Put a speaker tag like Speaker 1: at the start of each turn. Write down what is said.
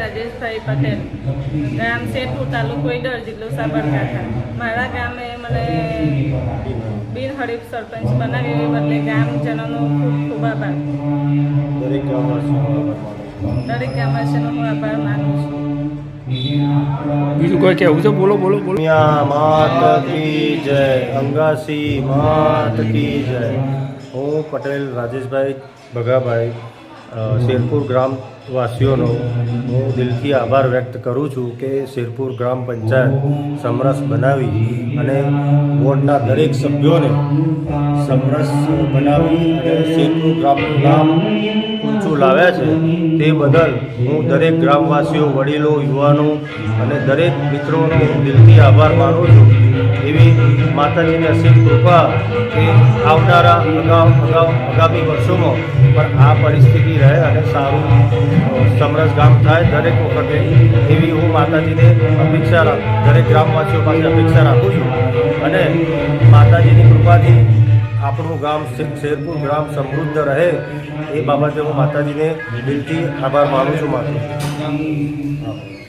Speaker 1: રાજેશભાઈ પટેલ. ગામ શેરપુર તાલુકો ઈડર જિલ્લો સાબરકાંઠા. મારા ગામે મને બિનહરીફ સરપંચ બનાવી બદલે ગામજનોનો ખૂબ ખૂબ આભાર.
Speaker 2: દરેક
Speaker 1: દરેક ગામવાસીઓનો હું આભાર માનું છું.
Speaker 3: બીજું કોઈ કહેવું છે? બોલો બોલો બોલો.
Speaker 2: મિયા માત કી જય અંગાસી માત કી જય. હું પટેલ રાજેશભાઈ ભગાભાઈ શેરપુર ગ્રામવાસીઓનો હું દિલથી આભાર વ્યક્ત કરું છું કે શેરપુર ગ્રામ પંચાયત સમરસ બનાવી અને વોર્ડના દરેક સભ્યોને સમરસ બનાવી અને શેરપુર ગ્રામનું નામ લાવ્યા છે, તે બદલ હું દરેક ગ્રામવાસીઓ, વડીલો, યુવાનો અને દરેક મિત્રોનો હું દિલથી આભાર માનું છું. એવી માતાજીની અસીમ કૃપા કે આવનારા અગાઉ અગાઉ, આગામી વર્ષોમાં પણ આ પરિસ્થિતિ રહે અને સારું સમરસ ગામ થાય દરેક વખતે. એવી હું માતાજીને અપેક્ષા દરેક ગ્રામવાસીઓ પાસે અપેક્ષા રાખું છું. અને માતાજીની કૃપાથી આપણું ગામ શેરપુર ગ્રામ સમૃદ્ધ રહે એ બાબતે હું માતાજીને દિલથી આભાર માનું છું મારું